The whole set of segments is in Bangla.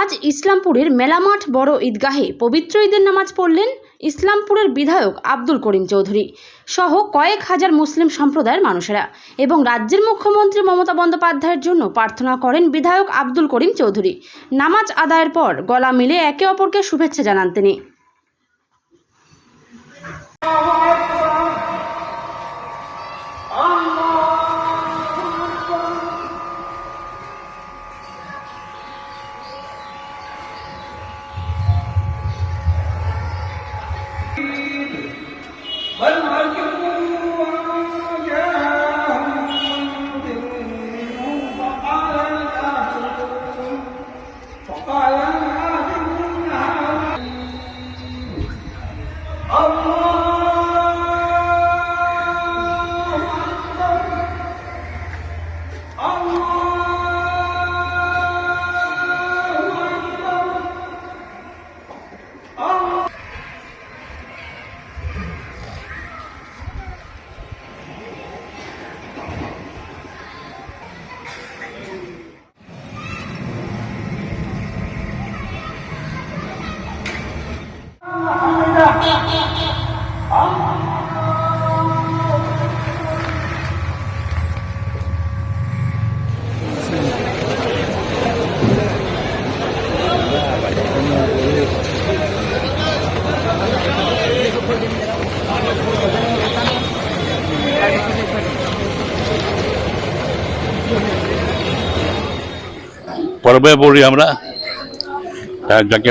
আজ ইসলামপুরের মেলামাঠ বড় ঈদগাহে পবিত্র ঈদের নামাজ পড়লেন ইসলামপুরের বিধায়ক আব্দুল করিম চৌধুরী সহ কয়েক হাজার মুসলিম সম্প্রদায়ের মানুষেরা এবং রাজ্যের মুখ্যমন্ত্রী মমতা বন্দ্যোপাধ্যায়ের জন্য প্রার্থনা করেন বিধায়ক আব্দুল করিম চৌধুরী। নামাজ আদায়ের পর গলা মিলে একে অপরকে শুভেচ্ছা জানান তিনি। Hayır পর্বে পড়ি আমরা। যাকে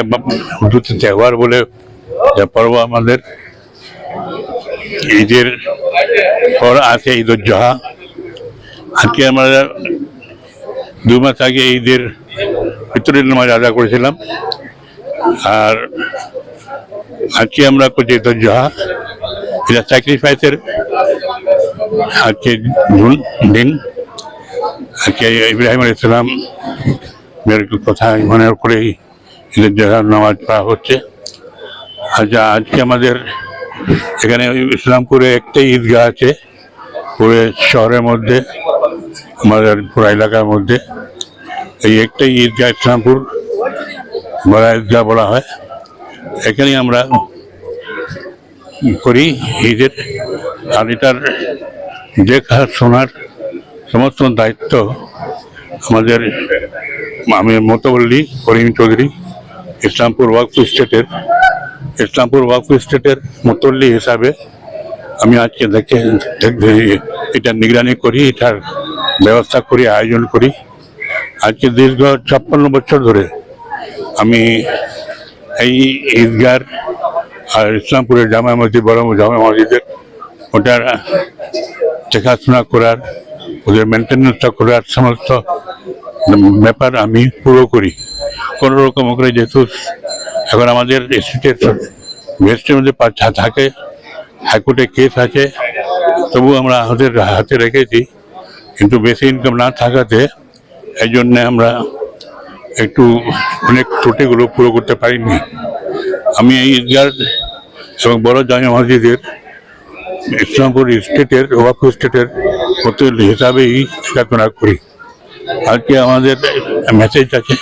হুদুতে তেওয়ার বলে যে পর্ব আমাদের ঈদের পর আছে ঈদ উজ্জোহা আজকে আমরা দু মাস আগে ঈদের ভিতরের নামাজ আদা করেছিলাম। আর আজকে আমরা করছি ঈদ উজ্জোহা এটা স্যাক্রিফাইসের আজকে দিন। আজকে ইব্রাহিম আলী ইসলাম কথা মনে করেই ঈদের জায়গার নামাজ পড়া হচ্ছে। আচ্ছা আজকে আমাদের এখানে ইসলামপুরে একটাই ঈদগাহ আছে, পুরো শহরের মধ্যে, আমাদের পুরো এলাকার মধ্যে। এই একটাই ঈদগাহ ইসলামপুর বড় ঈদগাহ বলা হয়। এখানেই আমরা করি ঈদের। আর এটার দেখা শোনার সমস্ত দায়িত্ব আমাদের আমি মতবল্লী করিম চৌধুরী, ইসলামপুর ওয়াকফ স্টেটের। ইসলামপুর ওয়াকফ স্টেটের মতল্লি হিসাবে আমি আজকে দেখে এটা নিগরানি করি, এটার ব্যবস্থা করি, আয়োজন করি। আজকে দীর্ঘ ছাপ্পান্ন বছর ধরে আমি এই ঈদগার আর ইসলামপুরের জামা মসজিদ, বড় জামা মসজিদের ওটার দেখাশোনা করার, ওদের মেনটেন্যান্সটা করার সমস্ত ব্যাপার আমি পুরো করি। কোনো রকম করে যেহেতু এখন আমাদের স্টেটের ভেস্টের মধ্যে থাকে, হাইকোর্টে কেস আছে, তবু আমরা আমাদের হাতে রেখেছি। কিন্তু বেশি ইনকাম না থাকাতে এই জন্যে আমরা একটু অনেক ত্রুটিগুলো পুরো করতে পারিনি। আমি এই ঈদগার এবং বড় জামা মসজিদের ইসলামপুর স্টেটের ওয়াকফ স্টেটের হোটেল হিসাবেই দেখাশোনা করি। আজকে আমাদের মেসেজ আছে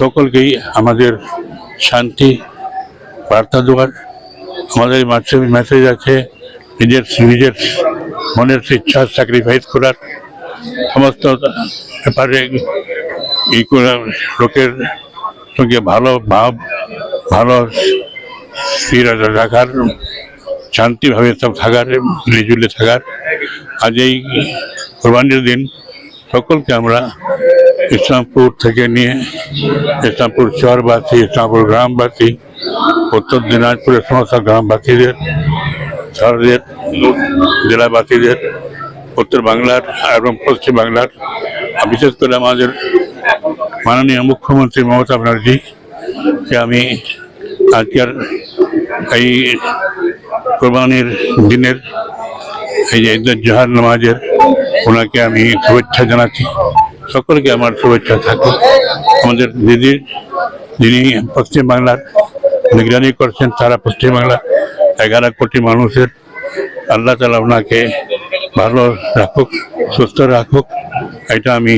সকলকেই আমাদের শান্তি, বার্তা দেওয়ার আমাদের মেসেজ আছে, নিজের নিজের মনের ইচ্ছা স্যাক্রিফাইস করার। সমস্ত ব্যাপারে ই করার, লোকের সঙ্গে ভালো ভাব, ভালো স্থির রাখার শান্তিভাবে সব থাকার, মিলেজুলে থাকার। আজ এই কোরবানির দিন সকলকে আমরা ইসলামপুর থেকে নিয়ে ইসলামপুর শহরবাসী, ইসলামপুর গ্রামবাসী, উত্তর দিনাজপুরের সমস্ত গ্রামবাসীদের, শহরের জেলাবাসীদের, উত্তর বাংলার এবং পশ্চিম বাংলার বিশেষ করে আমাদের মাননীয় মুখ্যমন্ত্রী মমতা ব্যানার্জিকে আমি আজকের এই কোরবানির দিনের এই ঈদের জোহার নামাজের ওনাকে আমি শুভেচ্ছা জানাচ্ছি। সকলকে আমার শুভেচ্ছা থাকুক। আমাদের দিদির যিনি পশ্চিমবাংলার নিগরানি করছেন সারা পশ্চিমবাংলা এগারো কোটি মানুষের, আল্লাহ তালা ওনাকে ভালো রাখুক, সুস্থ রাখুক। এটা আমি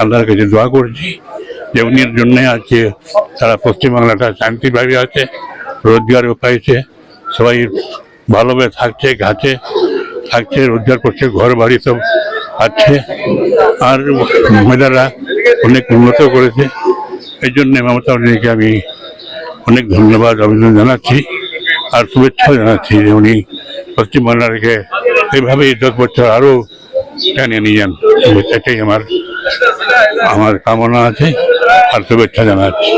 আল্লাহর কাছে দোয়া করছি যে উনির জন্যে আজকে সারা পশ্চিমবাংলাটা শান্তিভাবে আছে রোজগারও পাইছে সবাই ভালোভাবে থাকছে, ঘাটে থাকছে, রোজগার করছে ঘর বাড়ি সব আছে। আর মহিলারা অনেক উন্নত করেছে। এই জন্য মমতা ব্যানার্জিকে আমি অনেক ধন্যবাদ অভিনন্দন জানাচ্ছি আর শুভেচ্ছা জানাচ্ছি যে উনি পশ্চিমবাংলাকে এইভাবে এই দশ বছর আরও টেনে নিয়ে যান। এটাই আমার আমার কামনা আছে আর শুভেচ্ছা জানাচ্ছি।